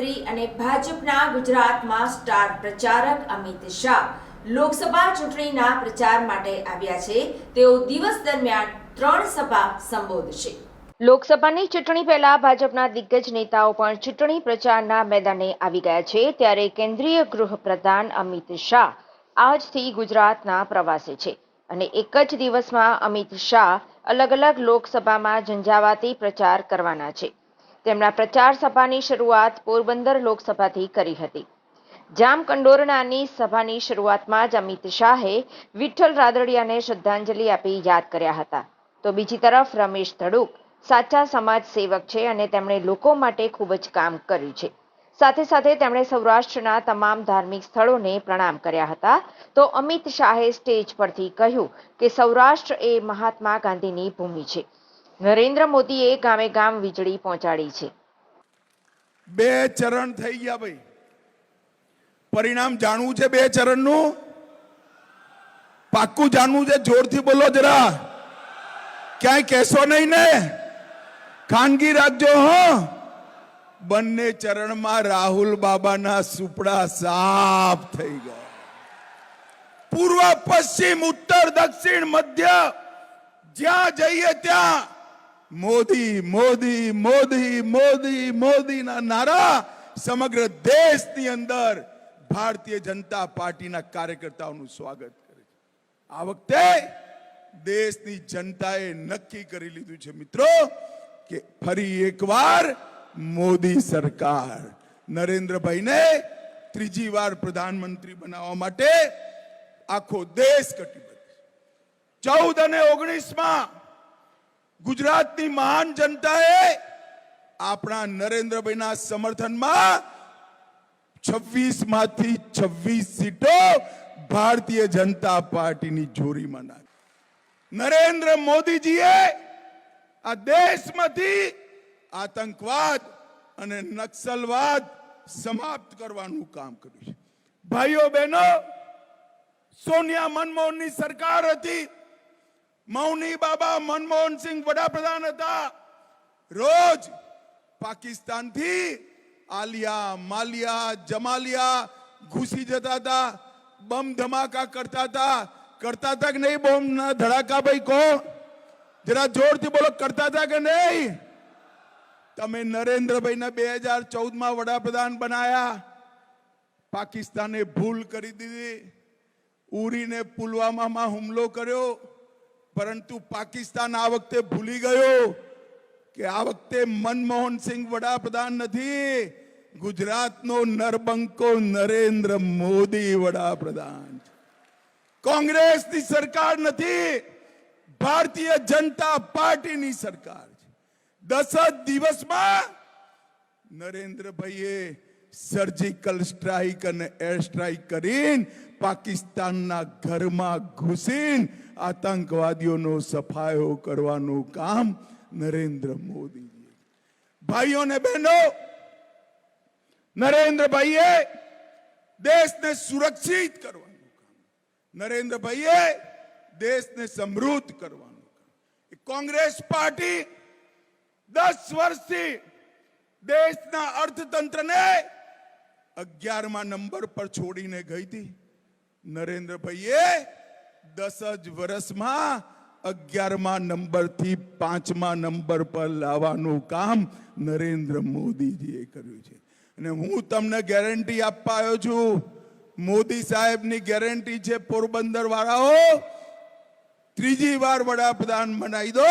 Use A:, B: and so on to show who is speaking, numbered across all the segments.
A: મંત્રી અને ભાજપના ગુજરાતમાં સ્ટાર પ્રચારક અમિત શાહ લોકસભા ચૂંટણીના પ્રચાર માટે આવ્યા છે. તેઓ દિવસ દરમિયાન ત્રણ સભા સંબોધશે. લોકસભાની ચૂંટણી પહેલા ભાજપના દિગ્ગજ નેતાઓ પણ ચૂંટણી પ્રચારના મેદાને આવી ગયા છે. ત્યારે કેન્દ્રીય ગૃહપ્રધાન અમિત શાહ આજથી ગુજરાતના પ્રવાસે છે અને એક જ દિવસમાં અમિત શાહ અલગ અલગ લોકસભામાં ઝંઝાવાતી પ્રચાર કરવાના છે. તેમના પ્રચાર સભાની શરૂઆત પોરબંદર લોકસભાથી કરી હતી. જામકંડોરણાની સભાની શરૂઆતમાં જ અમિત શાહે વિઠ્ઠલ રાદડિયાને શ્રદ્ધાંજલિ આપી યાદ કર્યા હતા. તો બીજી તરફ રમેશ ધડુક સાચા સમાજ સેવક છે અને તેમણે લોકો માટે ખૂબ જ કામ કર્યું છે. સાથે સાથે તેમણે સૌરાષ્ટ્રના તમામ ધાર્મિક સ્થળોને પ્રણામ કર્યા હતા. તો અમિત શાહે સ્ટેજ પરથી કહ્યું કે સૌરાષ્ટ્ર એ મહાત્મા ગાંધીની ભૂમિ છે. નરેન્દ્ર મોદીએ ગામે ગામ વીજળી પહોંચાડી છે.
B: બે ચરણ થઈ ગયા ભાઈ. પરિણામ જાણવું છે બે ચરણનું? પાક્કું જાણવું છે? જોરથી બોલો જરા. ક્યાંય કહેશો નહીં ને? ખાનગી રાખજો હો? બંને ચરણમાં રાહુલ બાબાના સુપડા સાફ થઈ ગયા. પૂર્વ, પશ્ચિમ, ઉત્તર, દક્ષિણ, મધ્ય, જ્યાં જઈએ ત્યાં મોદી મોદી મોદી મોદી, મોદીના નારા સમગ્ર દેશની અંદર ભારતીય જનતા પાર્ટીના કાર્યકર્તાઓનું સ્વાગત કરે છે. આ વખતે દેશની જનતાએ નક્કી કરી લીધું છે મિત્રો કે ફરી એકવાર મોદી સરકાર નરેન્દ્રભાઈને ત્રીજી વાર પ્રધાનમંત્રી બનાવવા માટે આખો દેશ કટિબદ્ધ ચૌદ અને ઓગણીસમાં ગુજરાતની મહાન જનતાએ આપણા નરેન્દ્રભાઈના સમર્થનમાં છવ્વીસમાંથી છવ્વીસ સીટો ભારતીય જનતા પાર્ટીની જોરીમાં નાખી. નરેન્દ્ર મોદીજીએ આ દેશમાંથી આતંકવાદ અને નક્સલવાદ સમાપ્ત કરવાનું કામ કર્યું છે. ભાઈઓ બહેનો, સોનિયા મનમોહનની સરકાર હતી. મૌની બાબા મનમોહન સિંહ વડાપ્રધાન હતા. રોજ પાકિસ્તાનથી આલિયા, માલિયા, જમાલિયા ઘૂસી જતા હતા. બમ ધમાકા કરતા હતા. કરતા હતા કે નહીં બોમ ના ધડાકા ભાઈ કોણ? જરા જોરથી બોલો, કરતા હતા કે નહીં? તમે નરેન્દ્રભાઈને બે હજાર ચૌદમાં વડાપ્રધાન બનાયા. પાકિસ્તાને ભૂલ કરી દીધી. ઉરીને પુલવામામાં હુમલો કર્યો. પરંતુ પાકિસ્તાન આ વખતે ભૂલી ગયો કે આ વખતે મનમોહન સિંહ વડાપ્રધાન નથી, ગુજરાતનો નરબંકો નરેન્દ્ર મોદી વડાપ્રધાન કોંગ્રેસની સરકાર નથી, ભારતીય જનતા પાર્ટીની સરકાર છે. દસ જ દિવસમાં નરેન્દ્રભાઈએ સર્જિકલ સ્ટ્રાઇક અને એર સ્ટ્રાઇક કરીને પાકિસ્તાનના ઘરમાં ઘૂસીને આતંકવાદીઓનો સફાયો કરવાનું કામ નરેન્દ્ર મોદીજી ભાઈઓ ને બહેનો નરેન્દ્રભાઈએ દેશને સુરક્ષિત કરવાનું કામ નરેન્દ્રભાઈએ દેશને સમૃદ્ધ કરવાનું કામ એ કોંગ્રેસ પાર્ટી દસ વર્ષથી દેશના અર્થતંત્રને અગિયારમા નંબર પર છોડીને ગઈ હતી. નરેન્દ્રભાઈએ દસ જ વર્ષમાં અગિયારમા નંબરથી પાંચમા નંબર પર લાવવાનું કામ નરેન્દ્ર મોદીજીએ કર્યું છે. અને હું તમને ગેરંટી આપવા આવ્યો છું. મોદી સાહેબની ગેરંટી છે પોરબંદર વાળાઓ ત્રીજી વાર વડાપ્રધાન બનાવી દો.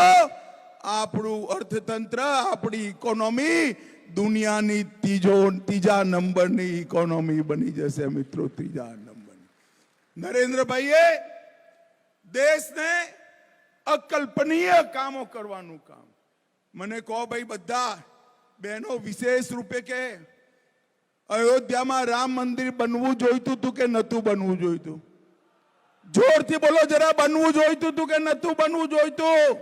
B: આપણું અર્થતંત્ર, આપણી ઇકોનોમી દુનિયાની ત્રીજો, ત્રીજા નંબરની ઇકોનોમી બની જશે મિત્રો, ત્રીજા નંબરની. નરેન્દ્રભાઈએ દેશને અકલ્પનીય કામો કરવાનું કામ. મને કહો ભાઈ બધા બહેનો, વિશેષ રૂપે કે અયોધ્યામાં રામ મંદિર બનવું જોઈતું હતું કે નહોતું બનવું જોઈતું? જોરથી બોલો જરા, બનવું જોઈતું હતું કે નહોતું બનવું જોઈતું?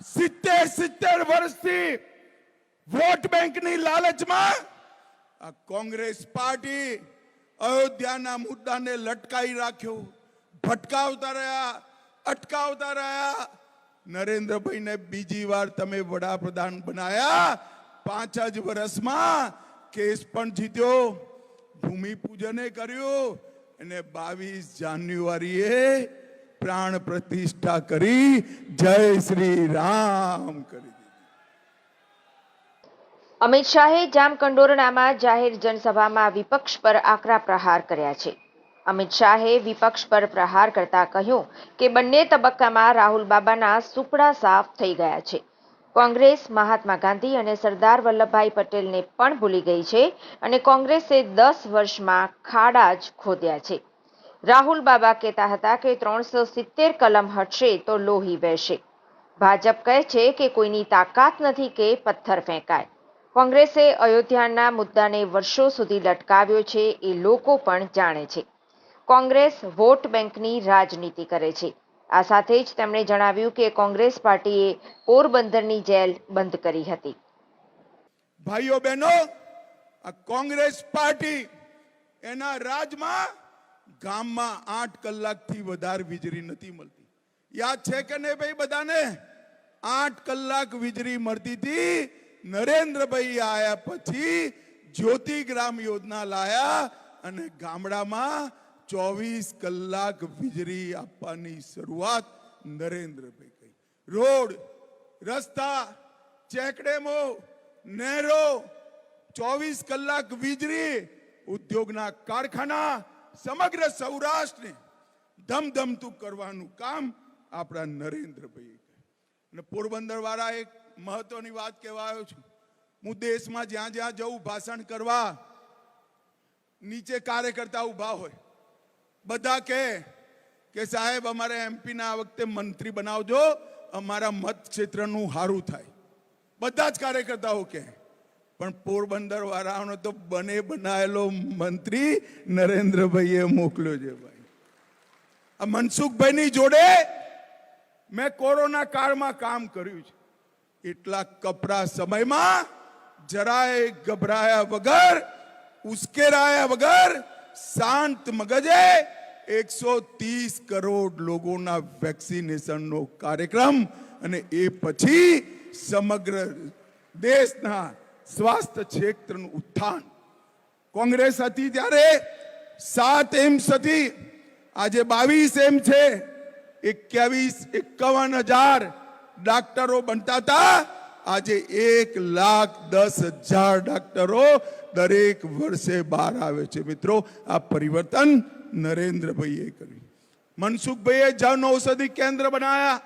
B: સિત્તેર સિત્તેર વર્ષથી વોટ બેંકની લાલચમાં? આ કોંગ્રેસ પાર્ટી અયોધ્યાના મુદ્દાને લટકાઈ રાખ્યો. ભટકાવતા રહ્યા, અટકાવતા રહ્યા. નરેન્દ્રભાઈને બીજી વાર તમે વડાપ્રધાન બનાયા. પાંચ જ વર્ષમાં કેસ પણ જીત્યો. ભૂમિપૂજને કર્યું અને બાવીસ જાન્યુઆરીએ પ્રાણ પ્રતિષ્ઠા કરી જય શ્રી રામ કરી
A: અમિત શાહે જામકંડોરણામાં જાહેર જનસભામાં વિપક્ષ પર આકરા પ્રહાર કર્યા છે. અમિત શાહે વિપક્ષ પર પ્રહાર કરતા કહ્યું કે બંને તબક્કામાં રાહુલ બાબાના સુપડા સાફ થઈ ગયા છે. કોંગ્રેસ, મહાત્મા ગાંધી અને સરદાર વલ્લભભાઈ પટેલને પણ ભૂલી ગઈ છે અને કોંગ્રેસે દસ વર્ષમાં ખાડા જ ખોદ્યા છે. રાહુલ બાબા કહેતા હતા કે ત્રણસો સિત્તેર કલમ હટશે તો લોહી વહેશે. ભાજપ કહે છે કે કોઈની તાકાત નથી કે પથ્થર ફેંકાય. કોંગ્રેસે અયોધ્યાના મુદ્દાને વર્ષો સુધી લટકાવ્યો છે એ લોકો પણ જાણે છે. કોંગ્રેસ વોટ બેંકની રાજનીતિ કરે છે. આ સાથે જ તેમણે જણાવ્યું કે કોંગ્રેસ પાર્ટીએ પોરબંદરની જેલ બંધ કરી હતી.
B: ભાઈઓ બહેનો, આ કોંગ્રેસ પાર્ટી એના રાજમાં ગામમાં આઠ કલાકથી વધારે વીજળી નથી મળતી. યાદ છે કે નહીં ભાઈ બધાને? આઠ કલાક વીજળી મળતી હતી નરેન્દ્રભાઈ આયા પછી જ્યોતિ ગ્રામ યોજના લાયા અને ગામડામાં ચોવીસ કલાક વીજળી આપવાની શરૂઆત નરેન્દ્રભાઈ કરી. રોડ, રસ્તા, ચેકડેમો, નહેરો, ચોવીસ કલાક વીજળી, ઉદ્યોગના કારખાના, સમગ્ર સૌરાષ્ટ્રને ધમધમતું કરવાનું કામ આપણા નરેન્દ્રભાઈએ કર્યું. અને પોરબંદર વાળા એક મહત્વની વાત કહેવા આવ્યો છું. હું દેશમાં જ્યાં જ્યાં જઉં ભાષણ કરવા, નીચે કાર્યકર્તા ઊભા હોય. બધા કહે કે સાહેબ, અમારે એમપીના આ વખતે મંત્રી બનાવજો, અમારા મત ક્ષેત્રનું સારું થાય. બધા જ કાર્યકર્તાઓ કહે. પણ પોરબંદર વાળાનો તો બને બનાવેલો મંત્રી નરેન્દ્રભાઈએ મોકલ્યો છે ભાઈ. આ મનસુખભાઈની જોડે મેં કોરોના કાળમાં કામ કર્યું છે. એટલા કપરા સમયમાં જરાય ગભરાયા વગર, ઉશ્કેરાયા વગર શાંત મગજે એકસો ત્રીસ કરોડ લોકોના વેક્સિનેશનનો કાર્યક્રમ અને એ પછી સમગ્ર દેશના સ્વાસ્થ્ય ક્ષેત્રનું ઉત્થાન. કોંગ્રેસ હતી ત્યારે સાત એમ્સ હતી, આજે બાવીસ એમ છે, એક્યાવીસ, એકાવન હજાર ડાક્ટરો બનતા હતા. આજે એક લાખ દસ હજાર ડાક્ટરો દરેક વર્ષે બહાર આવે છે. મિત્રો, આ પરિવર્તન નરેન્દ્રભાઈએ કર્યું. મનસુખભાઈએ જન ઔષધિ કેન્દ્ર બનાવ્યા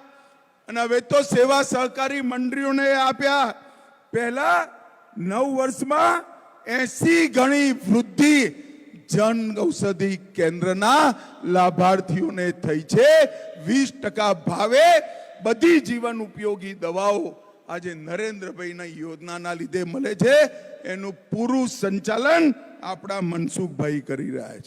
B: અને હવે તો સેવા સહકારી મંડળીઓને આપ્યા. પહેલા નવ વર્ષમાં એસી ગણી વૃદ્ધિ જન ઔષધિ કેન્દ્રના લાભાર્થીઓને થઈ છે. વીસ ટકા ભાવે બધી જીવન ઉપયોગી દવાઓ આજે નરેન્દ્રભાઈના યોજનાના લીધે મળે છે. એનું પૂરું સંચાલન આપણા મનસુખભાઈ કરી રહ્યા છે.